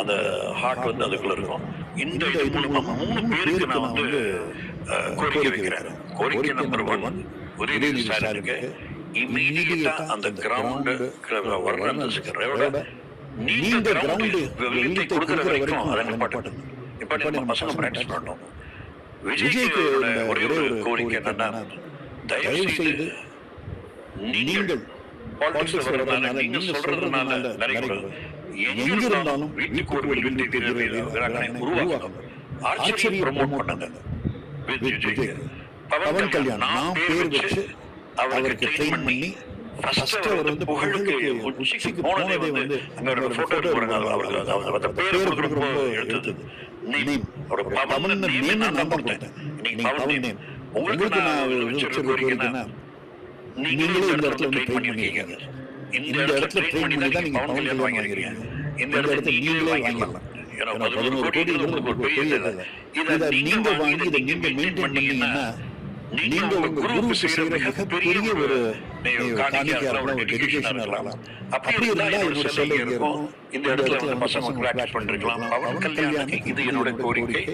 அந்த ஹார்ட் வந்து அதுக்குள்ள இருக்கும். இந்த இது மூலமா மூணு பேருக்கு நான் வந்து கோரிக்கை வைக்கிறேன். கோரிக்கை நம்பர் ஒன் உதயநிதி ஸ்டாலினுக்கு இமீடியட்டா அந்த கிரவுண்டு வர்ற அந்த கிரவுட நீங்க கிரவுண்டு வெளியிட்டு கொடுக்குற வரைக்கும் அதை நிப்பாட்டுங்க இப்ப நம்ம பசங்க பிராக்டிஸ் பண்ணணும். விஜய்க்கு ஒரே ஒரு கோரிக்கை என்னன்னா தயவு செய்து நீங்கள் பாலிடிக்ஸ் வர்றதுனால நீங்க சொல்றதுனால நிறைய எங்க இருந்தாலும் வீட்டுக்கு ஒரு வீட்டு வீரர்களை உருவாக்கணும் ஆர்ச்சரி ப்ரமோட் பண்ணுங்க. பவன் கல்யாண் நான் பேர் வச்சு அவருக்கு ட்ரெயின் பண்ணி ஃபர்ஸ்ட் அவர் வந்து புகழுக்கு உச்சிக்கு போனதே வந்து அங்க ஒரு போட்டோ போடுங்க அவருக்கு அவர் அந்த பேர் கொடுக்குறப்போ எடுத்தது. நேம் அவரோட பவன் நேம் நான் தான் கொடுத்தேன். நீங்க பவன் நேம் உங்களுக்கு நான் வச்சிருக்க கோரிக்கைன்னா நீங்களே இந்த இடத்துல வந்து ட்ரெயின் பண்ணிருக்கீங்க. இந்த இடத்துல ட்ரெயின் பண்ணி தான் நீங்க பவன் கல்யாணம் வாங்கிருக்கீங்க இந்த இடத்துல நீங்களே வாங்கிடலாம் பதினோரு கோடி ஒரு பெரிய இது. நீங்க வாங்கி இதை நீங்க மெயின்டைன் பண்ணீங்கன்னா நீங்க உங்க குருவுக்கு செய்யற மிகப்பெரிய ஒரு காணிக்கையா இருக்கலாம் ஒரு டெடிகேஷனா இருக்கலாம். அப்படி இருந்தா என்னோட சொல்ல இருக்கும். இந்த இடத்துல பசங்க பிராக்டிஸ் பண்ணிருக்கலாம். பவன் கல்யாணுக்கு இது என்னோட கோரிக்கை.